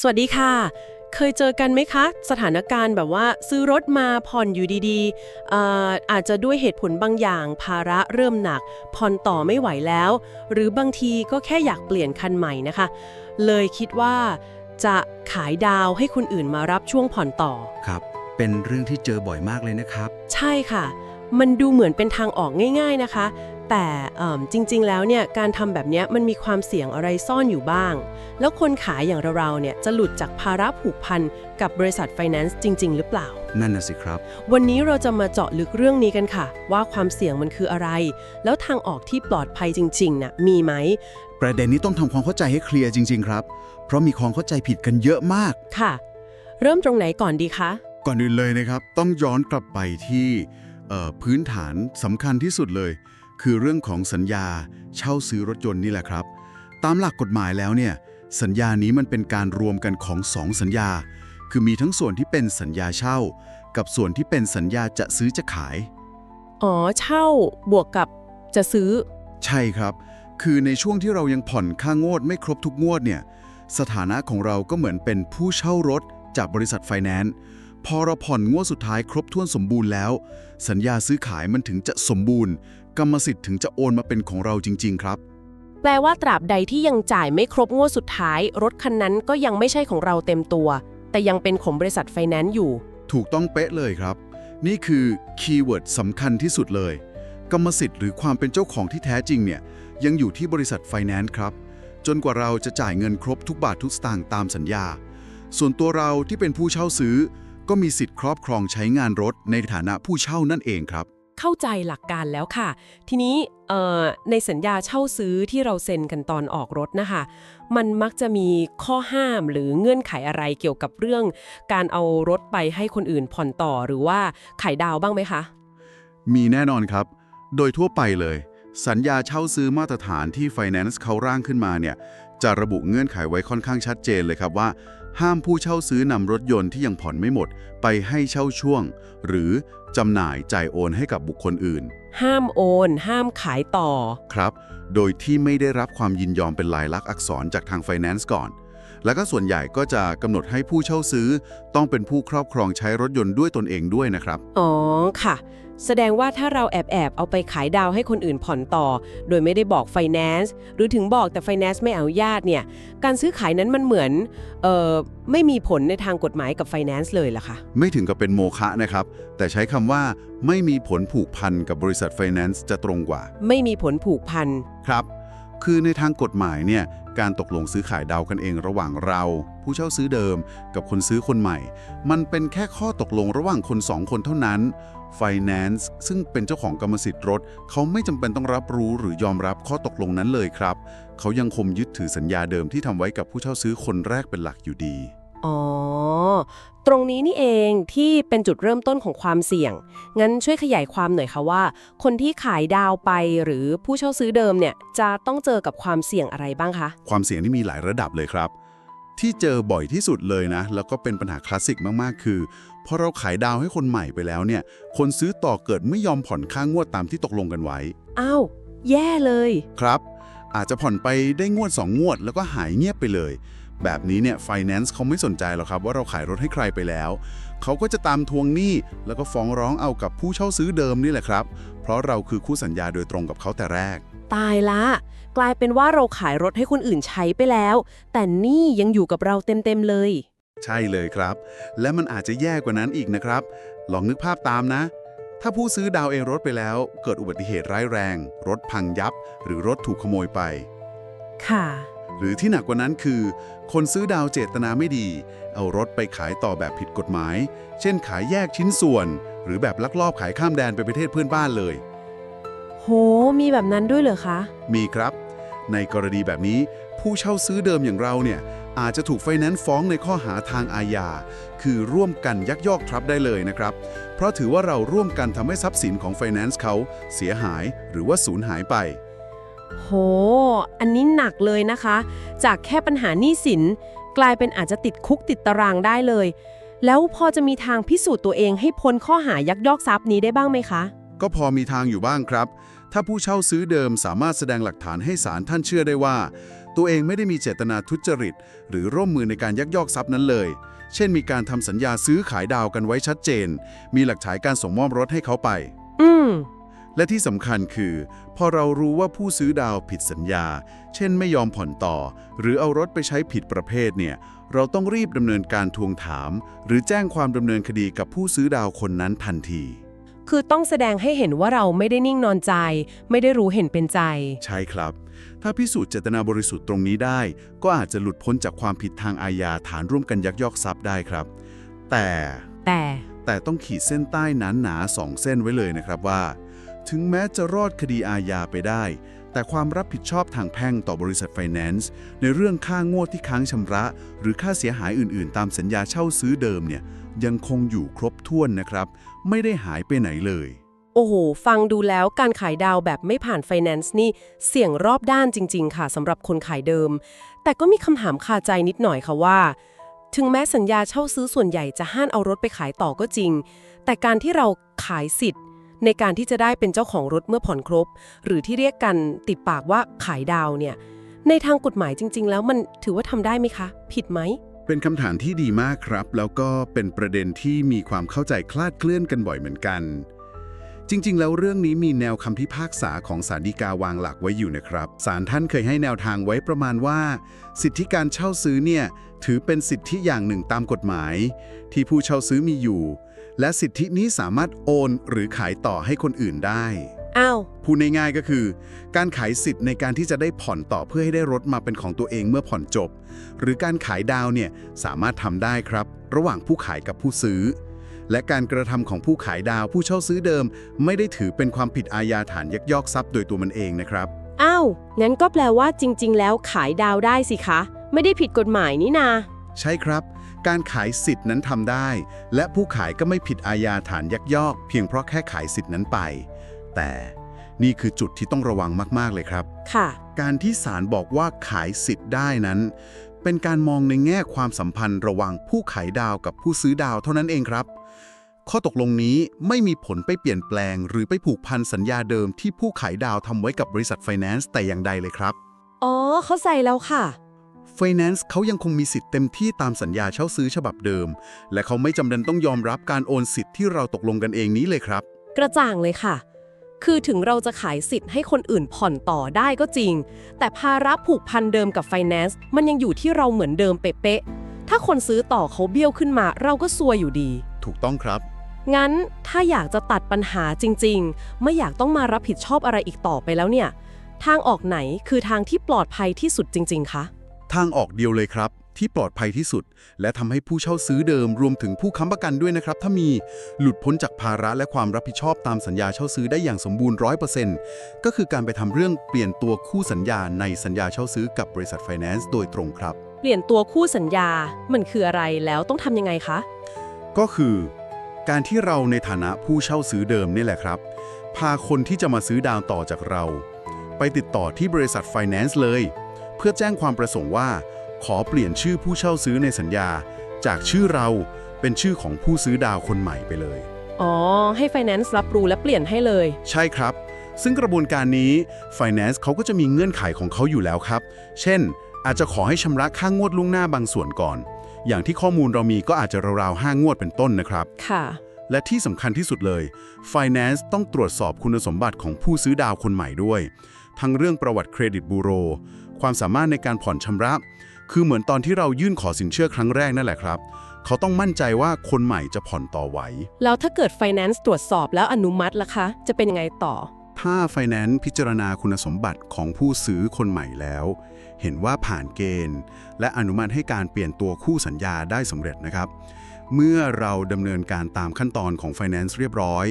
สวัสดีค่ะ เคยเจอกันไหมคะ สถานการณ์แบบว่าซื้อรถมาผ่อนอยู่ดีๆเอ่ออาจจะด้วยเหตุผลบางอย่าง ภาระเริ่มหนัก ผ่อนต่อไม่ไหวแล้ว หรือบางทีก็แค่อยากเปลี่ยนคันใหม่นะคะ เลยคิดว่าจะขายดาวให้คนอื่นมารับช่วงผ่อนต่อ ครับ เป็นเรื่องที่เจอบ่อยมากเลยนะครับ ใช่ค่ะ มันดูเหมือนเป็นทางออกง่าย ๆนะคะ แต่เอิ่มจริงๆ แล้วเนี่ยการทำแบบเนี้ยมันมีความเสี่ยงอะไรซ่อนอยู่บ้าง แล้วคนขายอย่างเราๆเนี่ยจะหลุดจากภาระผูกพันกับบริษัทไฟแนนซ์จริง ๆ หรือเปล่า นั่นน่ะสิครับ วันนี้เราจะมาเจาะลึกเรื่องนี้กันค่ะ ว่าความเสี่ยงมันคืออะไร แล้วทางออกที่ปลอดภัยจริงๆน่ะมีไหม ประเด็นนี้ต้องทำความเข้าใจให้เคลียร์จริง ๆ ครับ เพราะมีความเข้าใจผิดกันเยอะมากค่ะ เริ่มตรงไหนก่อนดีคะก่อนอื่นเลยนะครับ ต้องย้อนกลับไปที่เอ่อพื้นฐานสำคัญที่สุดเลย คือเรื่องของสัญญาเช่าซื้อรถยนต์นี่แหละครับ ตามหลักกฎหมายแล้วเนี่ยสัญญานี้มันเป็นการรวมกันของสองสัญญา คือมีทั้งส่วนที่เป็นสัญญาเช่า กับส่วนที่เป็นสัญญาจะซื้อจะขาย อ๋อเช่าบวกกับจะซื้อ ใช่ครับ คือในช่วงที่เรายังผ่อนค่างวดไม่ครบทุกงวดเนี่ยสถานะของเราก็เหมือนเป็นผู้เช่ารถจากบริษัทไฟแนนซ์พอเราผ่อนงวดสุดท้ายครบถ้วนสมบูรณ์แล้ว สัญญาซื้อขายมันถึงจะสมบูรณ์ กรรมสิทธิ์ถึงจะโอนมาเป็นของเราจริง ๆ ครับ แปลว่าตราบใดที่ยังจ่ายไม่ครบงวดสุดท้าย รถคันนั้นก็ยังไม่ใช่ของเราเต็มตัว แต่ยังเป็นของบริษัทไฟแนนซ์อยู่ ถูกต้องเป๊ะเลยครับ นี่คือคีย์เวิร์ดสำคัญที่สุดเลย กรรมสิทธิ์หรือความเป็นเจ้าของที่แท้จริงเนี่ยยังอยู่ที่บริษัทไฟแนนซ์ครับ จนกว่าเราจะจ่ายเงินครบทุกบาททุกสตางค์ตามสัญญา ส่วนตัวเราที่เป็นผู้เช่าซื้อ ก็มีสิทธิ์ครอบครองใช้งานรถในฐานะผู้เช่านั่นเองครับ เข้าใจหลักการแล้วค่ะ ทีนี้ในสัญญาเช่าซื้อที่เราเซ็นกันตอนออกรถนะคะ มันมักจะมีข้อห้ามหรือเงื่อนไขอะไรเกี่ยวกับเรื่อง การเอารถไปให้คนอื่นผ่อนต่อหรือว่าขายดาวบ้างไหมคะ มีแน่นอนครับ โดยทั่วไปเลย สัญญาเช่าซื้อมาตรฐานที่ Finance เขาร่างขึ้นมาเนี่ยจะระบุเงื่อนไขไว้ค่อนข้างชัดเจนเลยครับว่า ห้ามผู้เช่าซื้อนำรถยนต์ที่ยังผ่อนไม่หมด ไปให้เช่าช่วง หรือจำหน่ายจ่ายโอนให้กับบุคคลอื่น ห้ามโอน ห้ามขายต่อ ครับ โดยที่ไม่ได้รับความยินยอมเป็นลายลักษณ์อักษรจากทาง Finance ก่อน แล้วก็ส่วนใหญ่ก็จะกำหนดให้ผู้เช่าซื้อ ต้องเป็นผู้ครอบครองใช้รถยนต์ด้วยตนเองด้วยนะครับ อ๋อค่ะ แสดงว่าถ้าเราแอบแอบๆเอาไปขายดาวให้คนอื่นผ่อนต่อ โดยไม่ได้บอกไฟแนนซ์หรือถึงบอกแต่ไฟแนนซ์ไม่อนุญาตเนี่ย การซื้อขายนั้นมันเหมือนเอ่อไม่มีผลในทางกฎหมายกับไฟแนนซ์เลยล่ะค่ะไม่ถึงกับเป็นโมฆะนะครับ แต่ใช้คำว่าไม่มีผลผูกพันกับบริษัท Finance จะตรงกว่า ไม่มีผลผูกพันครับ คือในทางกฎหมายเนี่ยการตกลงซื้อขายดาวกันเองระหว่างเรา ผู้เช่าซื้อเดิม กับคนซื้อคนใหม่ มันเป็นแค่ข้อตกลงระหว่างคนสองคนเท่านั้น Finance ซึ่งเป็นเจ้าของกรรมสิทธิ์รถ เขาไม่จำเป็นต้องรับรู้หรือยอมรับข้อตกลงนั้นเลยครับ เขายังคงยึดถือสัญญาเดิมที่ทำไว้กับผู้เช่าซื้อคนแรกเป็นหลักอยู่ดี อ๋อ ตรงนี้นี่เองที่เป็นจุดเริ่มต้นของความเสี่ยง งั้นช่วยขยายความหน่อยค่ะว่า คนที่ขายดาวไปหรือผู้เช่าซื้อเดิมเนี่ยจะต้องเจอกับความเสี่ยงอะไรบ้างคะ ความเสี่ยงที่มีหลายระดับเลยครับ ที่เจอบ่อยที่สุดเลยนะ แล้วก็เป็นปัญหาคลาสสิกมากๆ คือ พอเราขายดาวให้คนใหม่ไปแล้วเนี่ย คนซื้อต่อเกิดไม่ยอมผ่อนค่างวดตามที่ตกลงกันไว้ อ้าว แย่เลย ครับ อาจจะผ่อนไปได้งวด 2 งวด แล้วก็หายเงียบไปเลย แบบนี้เนี่ย Finance เขาไม่สนใจหรอกครับว่าเราขายรถให้ใครไปแล้ว เขาก็จะตามทวงหนี้แล้วก็ฟ้องร้องเอากับผู้เช่าซื้อเดิมนี่แหละครับ เพราะเราคือคู่สัญญาโดยตรงกับเขาแต่แรก ตายละ กลายเป็นว่าเราขายรถให้คนอื่นใช้ไปแล้ว แต่หนี่ยังอยู่กับเราเต็มๆเลย ใช่เลยครับ และมันอาจจะแย่กว่านั้นอีกนะครับ ลองนึกภาพตามนะ ถ้าผู้ซื้อดาวเองรถไปแล้ว เกิดอุบัติเหตุร้ายแรง รถพังยับ หรือรถถูกขโมยไป ค่ะ หรือที่หนักกว่านั้นคือ คนซื้อดาวเจตนาไม่ดี เอารถไปขายต่อแบบผิดกฎหมาย เช่นขายแยกชิ้นส่วน หรือแบบลักลอบขายข้ามแดนไปประเทศเพื่อนบ้านเลย โห มีแบบนั้นด้วยเหรอคะ มีครับ ในกรณีแบบนี้ผู้เช่าซื้อเดิมอย่างเราเนี่ย อาจจะถูกไฟแนนซ์ฟ้องในข้อหาทางอาญา คือร่วมกันยักยอกทรัพย์ได้เลยนะครับ เพราะถือว่าเราร่วมกันทำให้ทรัพย์สินของไฟแนนซ์เขาเสียหายหรือว่าสูญหายไป โห อันนี้หนักเลยนะคะ จากแค่ปัญหาหนี้สิน กลายเป็นอาจจะติดคุกติดตารางได้เลย แล้วพอจะมีทางพิสูจน์ตัวเองให้พ้นข้อหายักยอกทรัพย์นี้ได้บ้างไหมคะ ก็พอมีทางอยู่บ้างครับ ถ้าผู้เช่าซื้อเดิมสามารถแสดงหลักฐานให้ศาลท่านเชื่อได้ว่า ตัวเองไม่ได้มีเจตนาทุจริต หรือร่วมมือในการยักยอกทรัพย์นั้นเลย เช่นมีการทำสัญญาซื้อขายดาวกันไว้ชัดเจน มีหลักฐานการส่งมอบรถให้เขาไป อืมและที่สำคัญคือ พอเรารู้ว่าผู้ซื้อดาวผิดสัญญา เช่นไม่ยอมผ่อนต่อ หรือเอารถไปใช้ผิดประเภทเนี่ย เราต้องรีบดำเนินการทวงถาม หรือแจ้งความดำเนินคดีกับผู้ซื้อดาวคนนั้นทันที คือต้องแสดงให้เห็นว่าเราไม่ได้นิ่งนอนใจ ไม่ได้รู้เห็นเป็นใจ ใช่ครับ ถ้าพิสูจน์เจตนาบริสุทธิ์ตรงนี้ได้ ก็อาจจะหลุดพ้นจากความผิดทางอาญาฐานร่วมกันยักยอกทรัพย์ได้ครับ แต่แต่แต่ต้องขีดเส้นใต้หนาหนาๆสองเส้นไว้เลยนะครับว่า ถึงแม้จะรอดคดีอาญาไปได้ แต่ความรับผิดชอบทางแพ่งต่อบริษัทไฟแนนซ์ในเรื่องค่างวดที่ค้างชำระ หรือค่าเสียหายอื่นๆ ตามสัญญาเช่าซื้อเดิมเนี่ยยังคงอยู่ครบถ้วนนะครับ ไม่ได้หายไปไหนเลย โอ้โห ฟังดูแล้วการขายดาวแบบไม่ผ่านไฟแนนซ์นี่เสี่ยงรอบด้านจริง ๆ ค่ะสำหรับคนขายเดิม แต่ก็มีคำถามคาใจนิดหน่อยค่ะว่า ถึงแม้สัญญาเช่าซื้อส่วนใหญ่จะห้ามเอารถไปขายต่อก็จริง แต่การที่เราขายสิทธิ์ ในการที่จะได้เป็นเจ้าของรถเมื่อผ่อนครบ หรือที่เรียกกันติดปากว่าขายดาวเนี่ยในทางกฎหมายจริง ๆ แล้วมันถือว่าทำได้ไหมคะ ผิดไหม เป็นคำถามที่ดีมากครับ แล้วก็เป็นประเด็นที่มีความเข้าใจคลาดเคลื่อนกันบ่อยเหมือนกัน จริง ๆ แล้วเรื่องนี้มีแนวคำพิพากษาของศาลฎีกาวางหลักไว้อยู่นะครับศาลท่านเคยให้แนวทางไว้ประมาณว่า สิทธิการเช่าซื้อเนี่ยถือเป็นสิทธิอย่างหนึ่งตามกฎหมาย ที่ผู้เช่าซื้อมีอยู่ และสิทธินี้สามารถโอนหรือขายต่อให้คนอื่นได้ อ้าว พูดง่ายๆก็คือ การขายสิทธิ์ในการที่จะได้ผ่อนต่อเพื่อให้ได้รถมาเป็นของตัวเองเมื่อผ่อนจบ หรือการขายดาวเนี่ยสามารถทำได้ครับ ระหว่างผู้ขายกับผู้ซื้อ และการกระทำของผู้ขายดาวผู้เช่าซื้อเดิม ไม่ได้ถือเป็นความผิดอาญาฐานยักยอกทรัพย์โดยตัวมันเองนะครับ อ้าว งั้นก็แปลว่าจริง ๆ แล้วขายดาวได้สิคะ ไม่ได้ผิดกฎหมายนี่นา ใช่ครับ การขายสิทธิ์นั้นทำได้ และผู้ขายก็ไม่ผิดอาญาฐานยักยอก เพียงเพราะแค่ขายสิทธิ์นั้นไป แต่นี่คือจุดที่ต้องระวังมาก ๆ เลยครับ ค่ะ การที่ศาลบอกว่าขายสิทธิ์ได้นั้น เป็นการมองในแง่ความสัมพันธ์ระหว่างผู้ขายดาวกับผู้ซื้อดาวเท่านั้นเองครับ ข้อตกลงนี้ไม่มีผลไปเปลี่ยนแปลง หรือไปผูกพันสัญญาเดิมที่ผู้ขายดาวทำไว้กับบริษัทไฟแนนซ์แต่อย่างใดเลยครับ อ๋อ เข้าใจแล้วค่ะ ไฟแนนซ์เขายังคงมีสิทธิ์เต็มที่ตามสัญญาเช่าซื้อฉบับเดิม และเขาไม่จำเป็นต้องยอมรับการโอนสิทธิ์ที่เราตกลงกันเองนี้เลยครับ กระจ่างเลยค่ะ คือถึงเราจะขายสิทธิ์ให้คนอื่นผ่อนต่อได้ก็จริง แต่ภาระผูกพันเดิมกับไฟแนนซ์มันยังอยู่ที่เราเหมือนเดิมเป๊ะๆถ้าคนซื้อต่อเขาเบี้ยวขึ้นมา เราก็ซวยอยู่ดี ถูกต้องครับ งั้นถ้าอยากจะตัดปัญหาจริง ๆ ไม่อยากต้องมารับผิดชอบอะไรอีกต่อไปแล้วเนี่ย ทางออกไหนคือทางที่ปลอดภัยที่สุดจริง ๆคะ ทางออกเดียวเลยครับ ที่ปลอดภัยที่สุด และทำให้ผู้เช่าซื้อเดิมรวมถึงผู้ค้ำประกันด้วยนะครับ ถ้ามีหลุดพ้นจากภาระและความรับผิดชอบตามสัญญาเช่าซื้อได้อย่างสมบูรณ์ร้อยเปอร์เซ็นต์ก็คือการไปทำเรื่องเปลี่ยนตัวคู่สัญญาในสัญญาเช่าซื้อกับบริษัทไฟแนนซ์โดยตรงครับ เปลี่ยนตัวคู่สัญญา มันคืออะไรแล้วต้องทำยังไงคะ ก็คือ การที่เราในฐานะผู้เช่าซื้อเดิมนี่แหละครับ พาคนที่จะมาซื้อดาวต่อจากเรา ไปติดต่อที่บริษัทไฟแนนซ์เลย เพื่อแจ้งความประสงค์ว่า ขอเปลี่ยนชื่อผู้เช่าซื้อในสัญญา จากชื่อเราเป็นชื่อของผู้ซื้อดาวคนใหม่ไปเลย อ๋อ ให้ไฟแนนซ์รับรู้และเปลี่ยนให้เลย ใช่ครับ ซึ่งกระบวนการนี้ Finance เขาก็จะมีเงื่อนไขของเขาอยู่แล้วครับ เช่น อาจจะขอให้ชำระค่างวดล่วงหน้าบางส่วนก่อน อย่างที่ข้อมูลเรามีก็อาจจะราวๆ5งวดเป็นต้นนะครับ ค่ะ และที่สำคัญที่สุดเลย Finance ต้องตรวจสอบคุณสมบัติของผู้ซื้อดาวคนใหม่ด้วย ทั้งเรื่องประวัติเครดิตบูโร ความสามารถในการผ่อนชำระ คือเหมือนตอนที่เรายื่นขอสินเชื่อครั้งแรกนั่นแหละครับ เขาต้องมั่นใจว่าคนใหม่จะผ่อนต่อไหว แล้วถ้าเกิดไฟแนนซ์ตรวจสอบแล้วอนุมัติล่ะคะ จะเป็นยังไงต่อ ถ้าไฟแนนซ์พิจารณาคุณสมบัติของผู้ซื้อคนใหม่แล้ว เห็นว่าผ่านเกณฑ์ และอนุมัติให้การเปลี่ยนตัวคู่สัญญาได้สำเร็จนะครับเมื่อเราดำเนินการตามขั้นตอนของ Finance เรียบร้อย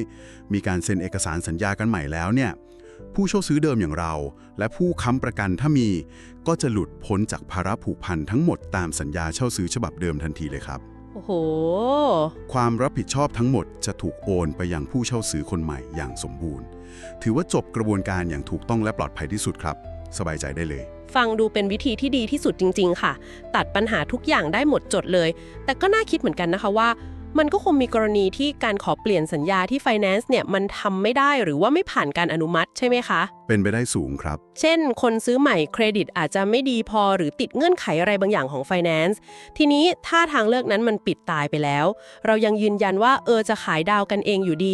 มีการเซ็นเอกสารสัญญากันใหม่แล้วเนี่ย ผู้เช่าซื้อเดิมอย่างเรา และผู้ค้ำประกันถ้ามี ก็จะหลุดพ้นจากภาระผูกพันทั้งหมดตามสัญญาเช่าซื้อฉบับเดิมทันทีเลยครับ โอ้โห ความรับผิดชอบทั้งหมดจะถูกโอนไปยังผู้เช่าซื้อคนใหม่อย่างสมบูรณ์ ถือว่าจบกระบวนการอย่างถูกต้องและปลอดภัยที่สุดครับ สบายใจได้เลยฟังดูเป็นวิธีที่ดีที่สุดจริง ๆ ค่ะ ตัดปัญหาทุกอย่างได้หมดจดเลย แต่ก็น่าคิดเหมือนกันนะคะว่า มันก็คงมีกรณีที่การขอเปลี่ยนสัญญาที่ Finance เนี่ยมันทำไม่ได้หรือว่าไม่ผ่านการอนุมัติใช่ไหมคะ เป็นไปได้สูงครับ เช่น คนซื้อใหม่เครดิตอาจจะไม่ดีพอหรือติดเงื่อนไขอะไรบางอย่างของ Finance ทีนี้ถ้าทางเลือกนั้นมันปิดตายไปแล้ว เรายังยืนยันว่าเออจะขายดาวกันเองอยู่ดี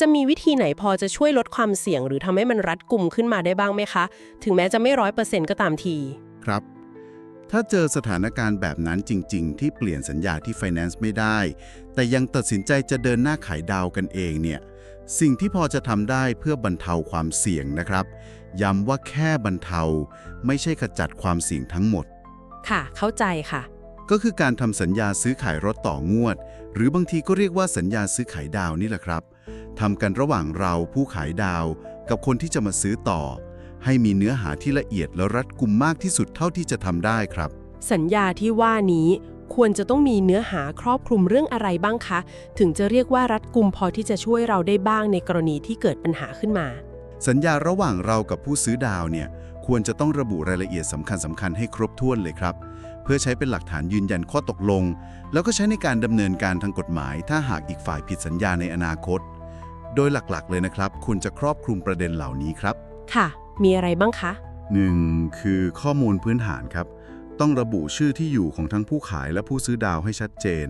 จะมีวิธีไหนพอจะช่วยลดความเสี่ยง หรือทำให้มันรัดกุมขึ้นมาได้บ้างไหมคะ ถึงแม้จะไม่ร้อยเปอร์เซ็นต์ก็ตามที ครับ ถ้าเจอสถานการณ์แบบนั้นจริง ๆ ที่เปลี่ยนสัญญาที่ Finance ไม่ได้ แต่ยังตัดสินใจจะเดินหน้าขายดาวกันเองเนี่ย สิ่งที่พอจะทำได้เพื่อบรรเทาความเสี่ยงนะครับ ย้ำว่าแค่บรรเทา ไม่ใช่ขจัดความเสี่ยงทั้งหมด ค่ะ เข้าใจค่ะ ก็คือการทำสัญญาซื้อขายรถต่องวด หรือบางทีก็เรียกว่าสัญญาซื้อขายดาวนี่แหละครับทำกันระหว่างเราผู้ขายดาว กับคนที่จะมาซื้อต่อ ให้มีเนื้อหาที่ละเอียดและรัดกุมมากที่สุดเท่าที่จะทำได้ครับ สัญญาที่ว่านี้ควรจะต้องมีเนื้อหาครอบคลุมเรื่องอะไรบ้างคะ ถึงจะเรียกว่ารัดกุมพอที่จะช่วยเราได้บ้างในกรณีที่เกิดปัญหาขึ้นมา สัญญาระหว่างเรากับผู้ซื้อดาวเนี่ยควรจะต้องระบุรายละเอียดสำคัญสำคัญๆให้ครบถ้วนเลยครับ เพื่อใช้เป็นหลักฐานยืนยันข้อตกลง แล้วก็ใช้ในการดำเนินการทางกฎหมาย ถ้าหากอีกฝ่ายผิดสัญญาในอนาคต โดยหลักๆ เลยนะครับควรจะครอบคลุมประเด็นเหล่านี้ครับ ค่ะ มีอะไรบ้างคะ 1. คือข้อมูลพื้นฐานครับ ต้องระบุชื่อที่อยู่ของทั้งผู้ขายและผู้ซื้อดาวให้ชัดเจน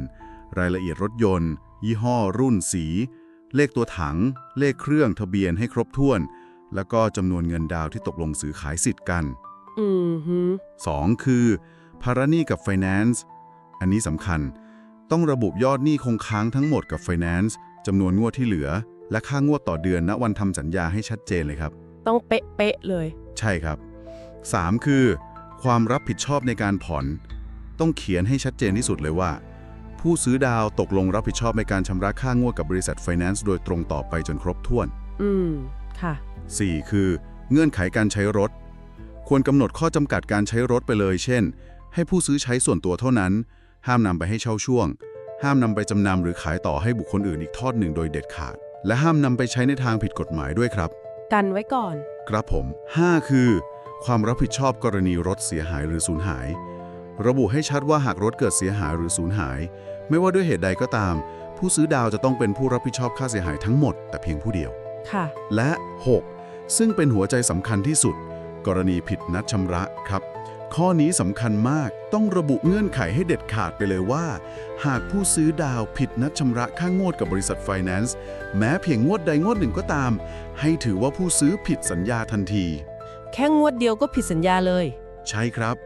รายละเอียดรถยนต์ ยี่ห้อ รุ่นสี เลขตัวถัง เลขเครื่องทะเบียนให้ครบถ้วน แล้วก็จำนวนเงินดาวที่ตกลงซื้อขายสิทธิ์กัน อืมฮึ 2. คือภาระหนี้กับ Finance อันนี้สำคัญ ต้องระบุยอดหนี้คงค้างทั้งหมดกับ Finance จำนวนงวดที่เหลือ และค่างวดต่อเดือนณวันทำสัญญาให้ชัดเจนเลยครับ ต้องเป๊ะๆเลย ใช่ครับ 3. คือ ความรับผิดชอบในการผ่อน ต้องเขียนให้ชัดเจนที่สุดเลยว่า ผู้ซื้อดาวตกลงรับผิดชอบในการชำระค่างวดกับบริษัท Finance โดยตรงต่อไปจนครบถ้วน อืม ค่ะ 4. คือ เงื่อนไขการใช้รถ ควรกำหนดข้อจำกัดการใช้รถไปเลย เช่น ให้ผู้ซื้อใช้ส่วนตัวเท่านั้น ห้ามนำไปให้เช่าช่วง ห้ามนำไปจำนำหรือขายต่อให้บุคคลอื่นอีกทอดหนึ่งโดยเด็ดขาด และห้ามนำไปใช้ในทางผิดกฎหมายด้วยครับ กันไว้ก่อน ครับผม 5 คือ ความรับผิดชอบกรณีรถเสียหายหรือสูญหาย ระบุให้ชัดว่าหากรถเกิดเสียหายหรือสูญหาย ไม่ว่าด้วยเหตุใดก็ตาม ผู้ซื้อดาวจะต้องเป็นผู้รับผิดชอบค่าเสียหายทั้งหมด แต่เพียงผู้เดียว ค่ะ และ 6 ซึ่งเป็นหัวใจสำคัญที่สุด กรณีผิดนัดชำระครับ ข้อนี้สำคัญมากต้องระบุเงื่อนไขให้เด็ดขาดไปเลยว่า หากผู้ซื้อดาวผิดนัดชำระค่างวดกับบริษัทไฟแนนซ์แม้เพียงงวดใดงวดหนึ่งก็ตาม ให้ถือว่าผู้ซื้อผิดสัญญาทันที แค่งวดเดียวก็ผิดสัญญาเลย ใช่ครับ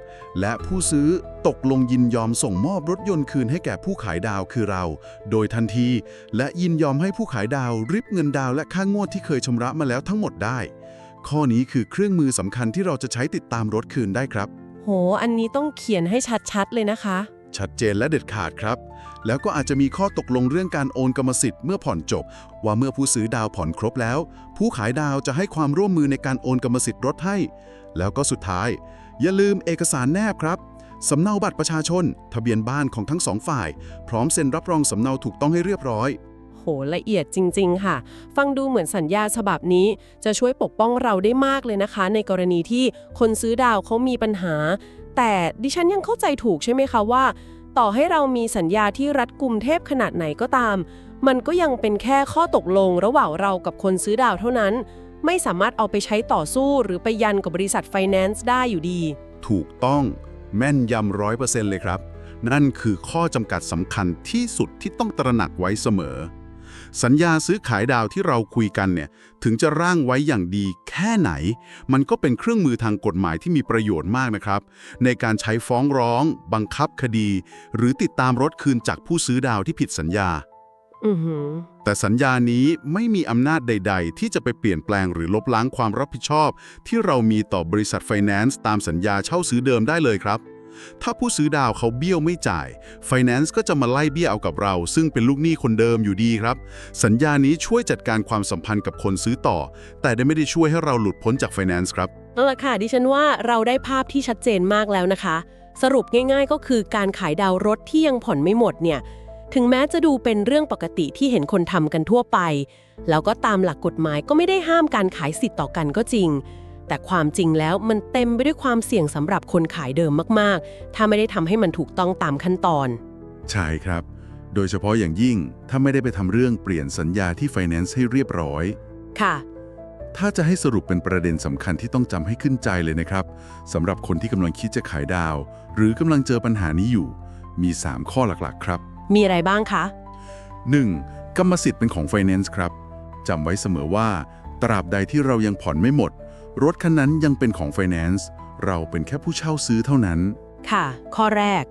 และผู้ซื้อตกลงยินยอมส่งมอบรถยนต์คืนให้แก่ผู้ขายดาวคือเรา โดยทันที และยินยอมให้ผู้ขายดาวริบเงินดาวและค่างวดที่เคยชำระมาแล้วทั้งหมดได้ ข้อนี้คือเครื่องมือสำคัญที่เราจะใช้ติดตามรถคืนได้ครับโห อันนี้ต้องเขียนให้ชัดๆ เลยนะคะ ชัดเจนและเด็ดขาดครับ แล้วก็อาจจะมีข้อตกลงเรื่องการโอนกรรมสิทธิ์เมื่อผ่อนจบ ว่าเมื่อผู้ซื้อดาวผ่อนครบแล้ว ผู้ขายดาวจะให้ความร่วมมือในการโอนกรรมสิทธิ์รถให้ แล้วก็สุดท้าย อย่าลืมเอกสารแนบครับสำเนาบัตรประชาชน ทะเบียนบ้านของทั้งสองฝ่าย พร้อมเซ็นรับรองสำเนาถูกต้องให้เรียบร้อย โหละเอียดจริง ๆ ค่ะ ฟังดูเหมือนสัญญาฉบับนี้ จะช่วยปกป้องเราได้มากเลยนะคะ ในกรณีที่คนซื้อดาวเขามีปัญหา แต่ดิฉันยังเข้าใจถูกใช่ไหมคะว่า ต่อให้เรามีสัญญาที่รัดกุมเทพขนาดไหนก็ตาม มันก็ยังเป็นแค่ข้อตกลงระหว่างเรากับคนซื้อดาวเท่านั้น ไม่สามารถเอาไปใช้ต่อสู้หรือไปยันกับบริษัทไฟแนนซ์ได้อยู่ดี ถูกต้องแม่นยำร้อยเปอร์เซ็นต์เลยครับ นั่นคือข้อจำกัดสำคัญที่สุดที่ต้องตระหนักไว้เสมอ สัญญาซื้อขายดาวที่เราคุยกันเนี่ยถึงจะร่างไว้อย่างดีแค่ไหน มันก็เป็นเครื่องมือทางกฎหมายที่มีประโยชน์มากนะครับ ในการใช้ฟ้องร้อง บังคับคดี หรือติดตามรถคืนจากผู้ซื้อดาวที่ผิดสัญญาอือหือแต่สัญญานี้ไม่มีอำนาจใด ๆ ที่จะไปเปลี่ยนแปลงหรือลบล้างความรับผิดชอบ ที่เรามีต่อบริษัทไฟแนนซ์ตามสัญญาเช่าซื้อเดิมได้เลยครับ ถ้าผู้ซื้อดาวเขาเบี้ยวไม่จ่าย ไฟแนนซ์ก็จะมาไล่เบี้ยเอากับเรา ซึ่งเป็นลูกหนี้คนเดิมอยู่ดีครับ สัญญานี้ช่วยจัดการความสัมพันธ์กับคนซื้อต่อ แต่ได้ไม่ได้ช่วยให้เราหลุดพ้นจากไฟแนนซ์ครับนั่นแหละค่ะดิฉันว่าเราได้ภาพที่ชัดเจนมากแล้วนะคะ สรุปง่าย ๆ ก็คือการขายดาวรถที่ยังผ่อนไม่หมดเนี่ยถึงแม้จะดูเป็นเรื่องปกติที่เห็นคนทำกันทั่วไป แล้วก็ตามหลักกฎหมายก็ไม่ได้ห้ามการขายสิทธิ์ต่อกันก็จริง แต่ความจริงแล้วมันเต็มไปด้วยความเสี่ยงสำหรับคนขายเดิมมากๆ ถ้าไม่ได้ทำให้มันถูกต้องตามขั้นตอน ใช่ครับ โดยเฉพาะอย่างยิ่งถ้าไม่ได้ไปทำเรื่องเปลี่ยนสัญญาที่ไฟแนนซ์ให้เรียบร้อย ค่ะ ถ้าจะให้สรุปเป็นประเด็นสำคัญที่ต้องจำให้ขึ้นใจเลยนะครับสำหรับคนที่กำลังคิดจะขายดาว หรือกำลังเจอปัญหานี้อยู่ มี 3 ข้อหลักๆ ครับ มีอะไรบ้างคะ 1. กรรมสิทธิ์เป็นของไฟแนนซ์ครับจำไว้เสมอว่า ตราบใดที่เรายังผ่อนไม่หมด รถคันนั้นยังเป็นของไฟแนนซ์เราเป็นแค่ผู้เช่าซื้อเท่านั้น ค่ะ ข้อแรก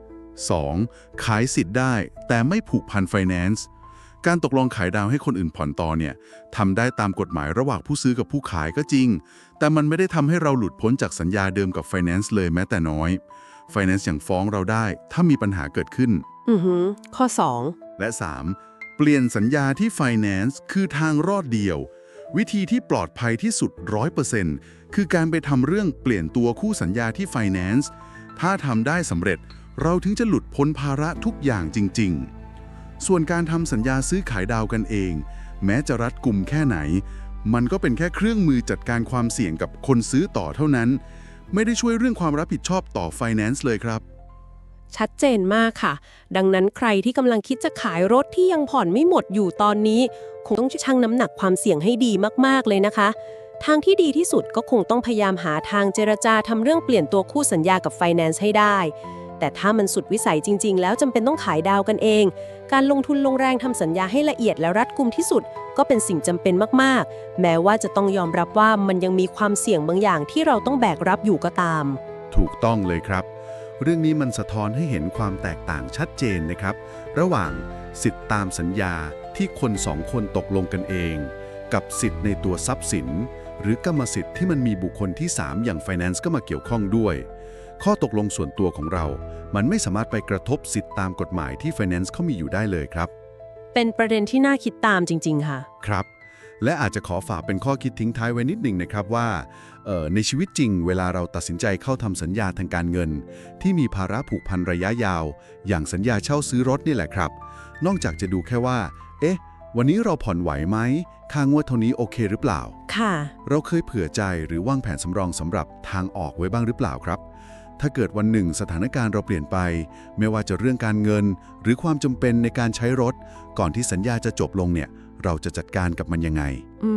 2. ขายสิทธิ์ได้แต่ไม่ผูกพันไฟแนนซ์การตกลงขายดาวให้คนอื่นผ่อนต่อเนี่ยทำได้ตามกฎหมายระหว่างผู้ซื้อกับผู้ขายก็จริง แต่มันไม่ได้ทำให้เราหลุดพ้นจากสัญญาเดิมกับไฟแนนซ์เลยแม้แต่น้อยไฟแนนซ์อย่างฟ้องเราได้ ถ้ามีปัญหาเกิดขึ้น อือหือข้อและ 3. เปลี่ยนสัญญาที่ไฟแนนซ์คือทางรอดเดียว วิธีที่ปลอดภัยที่สุด 100%คือการไปทำเรื่องเปลี่ยนตัวคู่สัญญาที่ไฟแนนซ์ถ้าทำได้สำเร็จเราถึงจะหลุดพ้นภาระทุกอย่างจริง ๆ ส่วนการทำสัญญาซื้อขายดาวกันเอง แม้จะรัดกุมแค่ไหน มันก็เป็นแค่เครื่องมือจัดการความเสี่ยงกับคนซื้อต่อเท่านั้น ไม่ได้ช่วยเรื่องความรับผิดชอบต่อไฟแนนซ์เลยครับ ชัดเจนมากค่ะ ดังนั้นใครที่กำลังคิดจะขายรถที่ยังผ่อนไม่หมดอยู่ตอนนี้ คงต้องชั่งน้ำหนักความเสี่ยงให้ดีมาก ๆ เลยนะคะ ทางที่ดีที่สุดก็คงต้องพยายามหาทางเจรจาทำเรื่องเปลี่ยนตัวคู่สัญญากับไฟแนนซ์ให้ได้ แต่ถ้ามันสุดวิสัยจริง ๆ แล้วจำเป็นต้องขายดาวกันเอง การลงทุนลงแรงทำสัญญาให้ละเอียดและรัดกุมที่สุด ก็เป็นสิ่งจำเป็นมากๆ แม้ว่าจะต้องยอมรับว่ามันยังมีความเสี่ยงบางอย่างที่เราต้องแบกรับอยู่ก็ตาม ถูกต้องเลยครับ เรื่องนี้มันสะท้อนให้เห็นความแตกต่างชัดเจนนะครับ ระหว่างสิทธิ์ตามสัญญาที่คนสองคนตกลงกันเอง กับสิทธิ์ในตัวทรัพย์สิน หรือกรรมสิทธิ์ที่มันมีบุคคลที่ 3 อย่างไฟแนนซ์ก็มาเกี่ยวข้องด้วย ข้อตกลงส่วนตัวของเรา มันไม่สามารถไปกระทบสิทธิ์ตามกฎหมายที่ไฟแนนซ์เขามีอยู่ได้เลยครับ เป็นประเด็นที่น่าคิดตามจริง ๆ ค่ะ ครับ และอาจจะขอฝากเป็นข้อคิดทิ้งท้ายไว้นิดหนึ่งนะครับว่าเอ่อในชีวิตจริง เวลาเราตัดสินใจเข้าทำสัญญาทางการเงิน ที่มีภาระผูกพันระยะยาว อย่างสัญญาเช่าซื้อรถนี่แหละครับ นอกจากจะดูแค่ว่า เอ๊ะ วันนี้เราผ่อนไหวไหมค่างวดเท่านี้โอเคหรือเปล่า ค่ะ เราเคยเผื่อใจหรือวางแผนสำรองสำหรับทางออกไว้บ้างหรือเปล่าครับ ถ้าเกิดวันหนึ่งสถานการณ์เราเปลี่ยนไป ไม่ว่าจะเรื่องการเงิน หรือความจำเป็นในการใช้รถ ก่อนที่สัญญาจะจบลงเนี่ย เราจะจัดการกับมันยังไง อื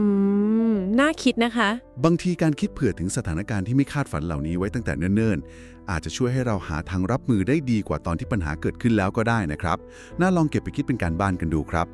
ม น่าคิดนะคะ บางทีการคิดเผื่อถึงสถานการณ์ที่ไม่คาดฝันเหล่านี้ไว้ตั้งแต่เนิ่นๆ อาจจะช่วยให้เราหาทางรับมือได้ดีกว่าตอนที่ปัญหาเกิดขึ้นแล้วก็ได้นะครับ น่าลองเก็บไปคิดเป็นการบ้านกันดูครับ